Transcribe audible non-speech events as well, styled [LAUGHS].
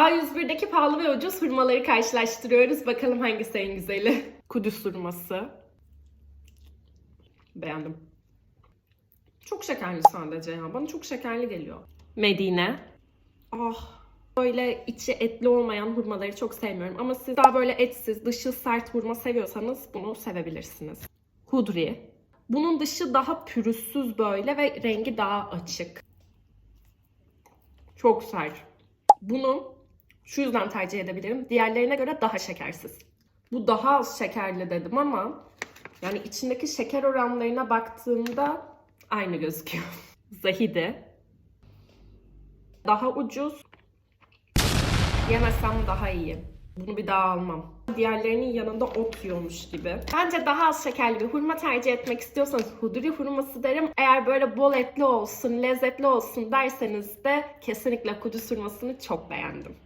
A101'deki pahalı ve ucuz hurmaları karşılaştırıyoruz. Bakalım hangisi en güzeli. Kudüs hurması. Beğendim. Çok şekerli sadece ya. Bana çok şekerli geliyor. Medine. Ah. Böyle içi etli olmayan hurmaları çok sevmiyorum. Ama siz daha böyle etsiz, dışı sert hurma seviyorsanız bunu sevebilirsiniz. Hudri. Bunun dışı daha pürüzsüz böyle ve rengi daha açık. Çok sert. Bunu şu yüzden tercih edebilirim. Diğerlerine göre daha şekersiz. Bu daha az şekerli dedim ama yani içindeki şeker oranlarına baktığımda aynı gözüküyor. [LAUGHS] Zahide. Daha ucuz. Yemesem daha iyi. Bunu bir daha almam. Diğerlerinin yanında ot yiyormuş gibi. Bence daha az şekerli bir hurma tercih etmek istiyorsanız huduri hurması derim. Eğer böyle bol etli olsun, lezzetli olsun derseniz de kesinlikle Kudüs hurmasını çok beğendim.